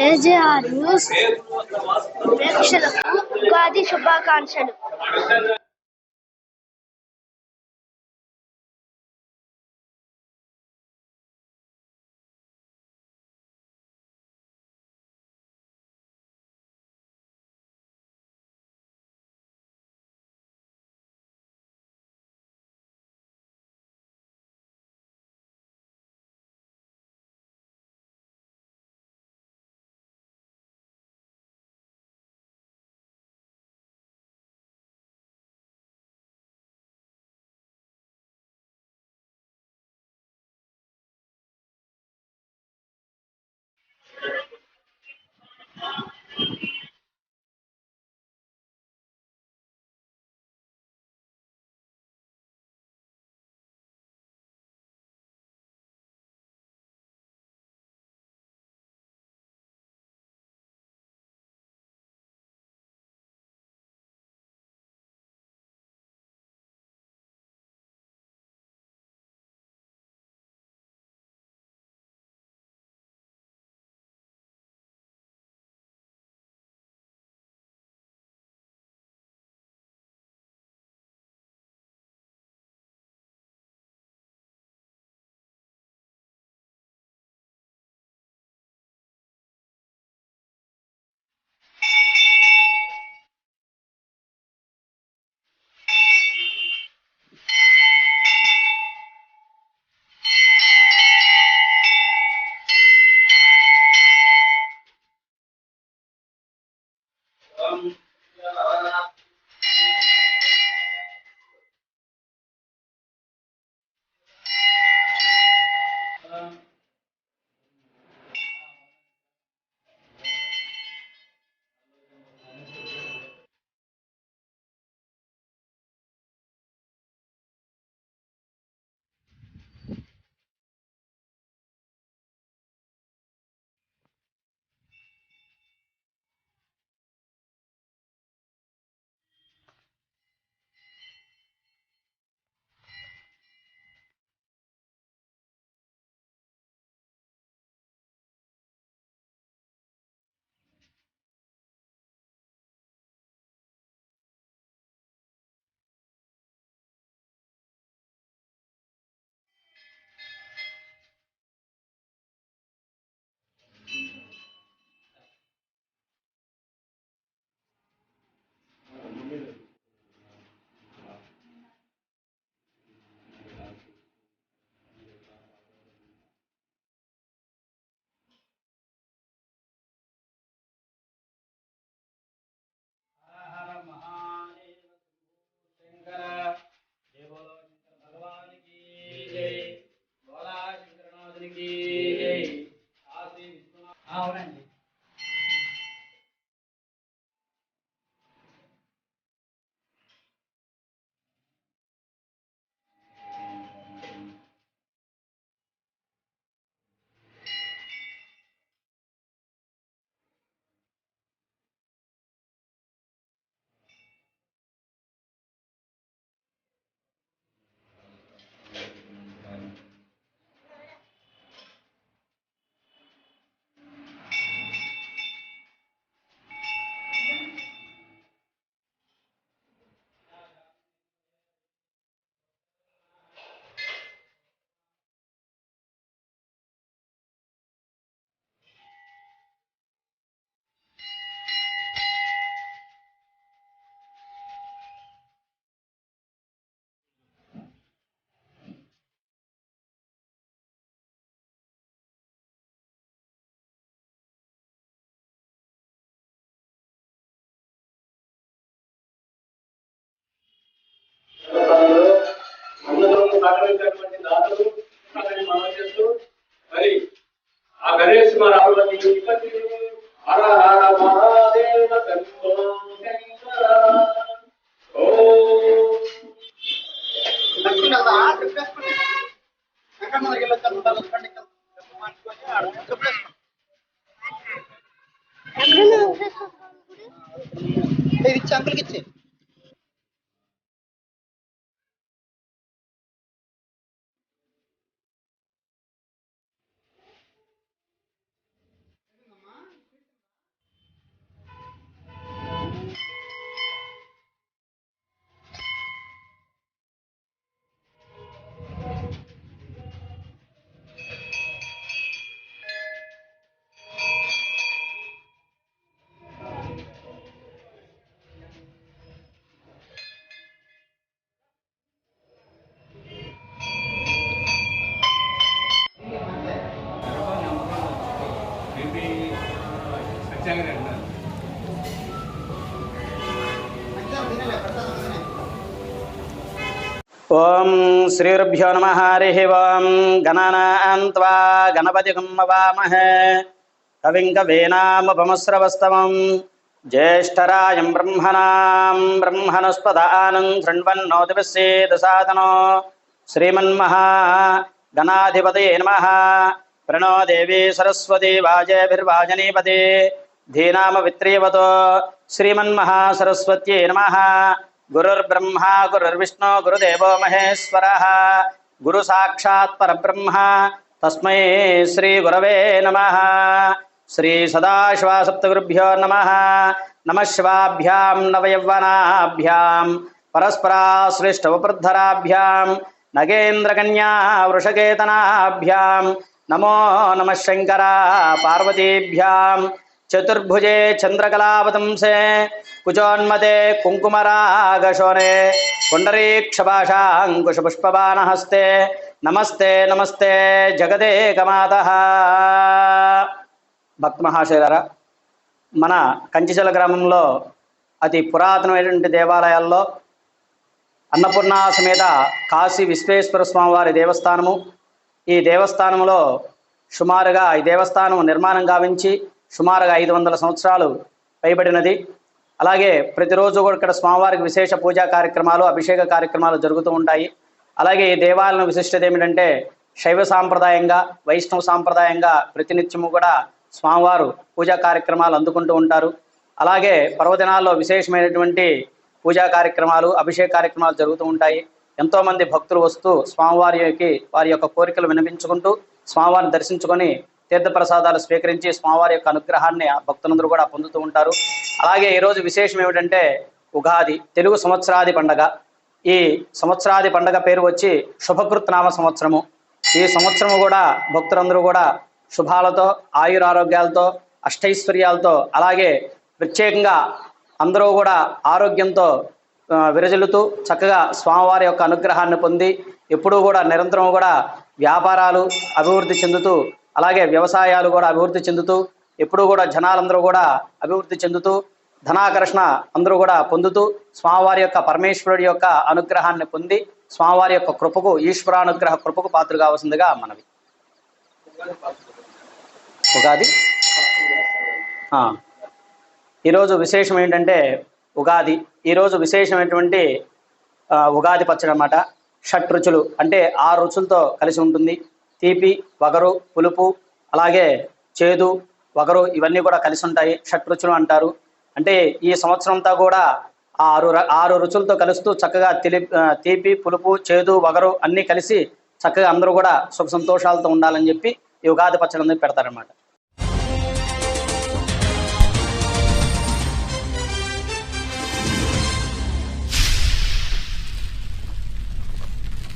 AJR news ప్రేక్షకులకు ఉగాది శుభాకాంక్షలు సహకరించినటువంటి దాతలు అతని మనం చేస్తూ మరి ఆ గణేష్ హర హర మహాదేవ శంకర ఓం ఇచ్చి అంకుల్కి ఇచ్చే ఓం శ్రీరుభ్యో నమ హరి ఓం గణనాన్వా గణపతిగం వామహే కవిం కవీనాముపమస్రవస్తవం. జ్యేష్టరాయం బ్రహ్మణాం బ్రహ్మణస్పదానం శృణ్వన్నోదివసేద సాధనో శ్రీమన్మహా గణాధిపతయే నమ. వాజేభిర్వాజనీపతి. ధీనామ శ్రీమన్మహాసరస్వత్యై నమ గురుర్బ్రహ్మ గురుర్విష్ణు గురుదేవో మహేశ్వర గురు సాక్షాత్ పరబ్రహ్మ తస్మై శ్రీ గురవే నమ శ్రీ సదాశివాసప్తగురుభ్యో నమ నమ శివాభ్యాం నవయవ్వనాభ్యాం పరస్పరాశ్రేష్టవృద్ధరాభ్యాం నగేంద్రకన్యా వృషకేతనాభ్యాం నమో నమ శంకర పార్వతీభ్యాం చతుర్భుజే చంద్రకళావతంసే కుచోన్మతే కుంకుమరాగశోనే పుండరీక్షభాషాంకుశపుష్పబాణహస్తే నమస్తే నమస్తే జగదేకమాత భక్త మహాశైలరా మన కంచిచల గ్రామంలో అతి పురాతనమైనటువంటి దేవాలయాల్లో అన్నపూర్ణ సమేత కాశీ విశ్వేశ్వర స్వామివారి దేవస్థానము. ఈ దేవస్థానంలో సుమారుగా ఈ దేవస్థానం నిర్మాణం గావించి సుమారుగా ఐదు వందల సంవత్సరాలు పైబడినది. అలాగే ప్రతిరోజు కూడా ఇక్కడ స్వామివారికి విశేష పూజా కార్యక్రమాలు అభిషేక కార్యక్రమాలు జరుగుతూ ఉంటాయి. అలాగే ఈ దేవాలయం విశిష్టత ఏమిటంటే శైవ సాంప్రదాయంగా వైష్ణవ సాంప్రదాయంగా ప్రతినిత్యము కూడా స్వామివారు పూజా కార్యక్రమాలు అందుకుంటూ ఉంటారు. అలాగే పర్వదినాల్లో విశేషమైనటువంటి పూజా కార్యక్రమాలు అభిషేక కార్యక్రమాలు జరుగుతూ ఉంటాయి. ఎంతోమంది భక్తులు వస్తూ స్వామివారికి వారి యొక్క కోరికలు వినిపించుకుంటూ స్వామివారిని దర్శించుకొని తీర్థప్రసాదాలు స్వీకరించి స్వామివారి యొక్క అనుగ్రహాన్ని ఆ భక్తులందరూ కూడా పొందుతూ ఉంటారు. అలాగే ఈరోజు విశేషం ఏమిటంటే ఉగాది తెలుగు సంవత్సరాది పండగ. ఈ సంవత్సరాది పండగ పేరు వచ్చి శుభకృత్నామ సంవత్సరము. ఈ సంవత్సరము కూడా భక్తులందరూ కూడా శుభాలతో ఆయురారోగ్యాలతో అష్టైశ్వర్యాలతో అలాగే ప్రత్యేకంగా అందరూ కూడా ఆరోగ్యంతో విరజిల్లుతూ చక్కగా స్వామివారి యొక్క అనుగ్రహాన్ని పొంది ఎప్పుడూ కూడా నిరంతరం కూడా వ్యాపారాలు అభివృద్ధి చెందుతూ అలాగే వ్యవసాయాలు కూడా అభివృద్ధి చెందుతూ ఎప్పుడూ కూడా జనాలందరూ కూడా అభివృద్ధి చెందుతూ ధనాకర్షణ అందరూ కూడా పొందుతూ స్వామివారి యొక్క పరమేశ్వరుడి యొక్క అనుగ్రహాన్ని పొంది స్వామివారి యొక్క కృపకు ఈశ్వరానుగ్రహ కృపకు పాత్ర కావాల్సిందిగా మనవి. ఉగాది? ఈరోజు విశేషం ఏంటంటే ఉగాది. ఈరోజు విశేషమైనటువంటి ఉగాది పచ్చడి అన్నమాట షట్ రుచులు అంటే ఆరు రుచులతో కలిసి ఉంటుంది. తీపి వగరు పులుపు అలాగే చేదు వగరు ఇవన్నీ కూడా కలిసి ఉంటాయి షట్ రుచులు అంటారు. అంటే ఈ సంవత్సరం అంతా కూడా ఆరు ఆరు రుచులతో కలుస్తూ చక్కగా తిలి తీపి పులుపు చేదు వగరు అన్నీ కలిసి చక్కగా అందరూ కూడా సుఖ సంతోషాలతో ఉండాలని చెప్పి ఈ ఉగాది పచ్చడి అనేది పెడతారనమాట